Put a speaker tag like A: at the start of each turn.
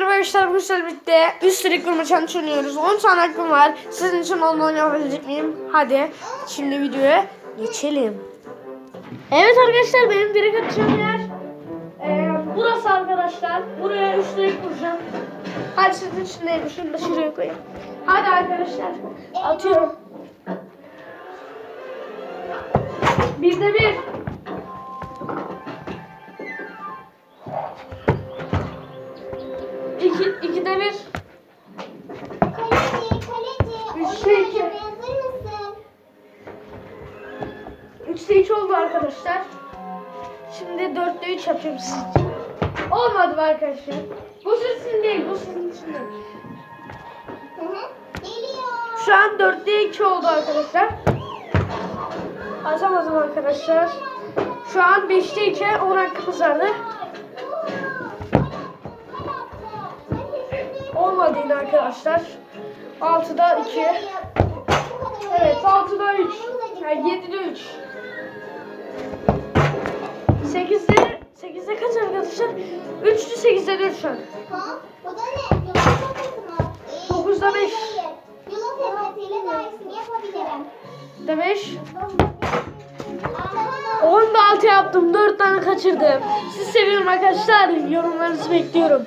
A: merhaba arkadaşlar bu birlikte üstelik kurma challenge oynuyoruz. 10 tane hakkım var. Sizin için onu oynayabilecek miyim? Hadi şimdi videoya geçelim. Evet arkadaşlar benim direkt atacağım yer. Ee, burası arkadaşlar. Buraya üstelik kuracağım. Hadi sizin için neymiş? Şunu da şuraya koyayım. Hadi arkadaşlar. Atıyorum. Birde bir. İki, ikide bir.
B: Kaleci, kaleci.
A: Üçte
B: Oyun
A: iki.
B: oynamaya hazır mısın?
A: Üçte üç oldu arkadaşlar. Şimdi dörtte üç yapacağım sizin için. Olmadı mı arkadaşlar? Bu sizin değil, bu sizin için değil.
B: Hı hı. Geliyor.
A: Şu an dörtte iki oldu arkadaşlar. Açamadım arkadaşlar. Şu an beşte iki, on hakkımız vardı. Olmadı yine arkadaşlar. Altıda iki. Evet, altıda üç. Yani yedide üç. Sekizde, sekizde kaç arkadaşlar? Üçlü sekizde dört şu an.
B: Ha? Bu da ne? Yulaf sepeti mi? Ee,
A: Dokuzda beş.
B: hayır. Yulaf sepetiyle daha iyisini yapabilirim.
A: De beş.
B: Ama
A: 10'da 6 yaptım. 4 tane kaçırdım. Sizi seviyorum arkadaşlar. Yorumlarınızı bekliyorum.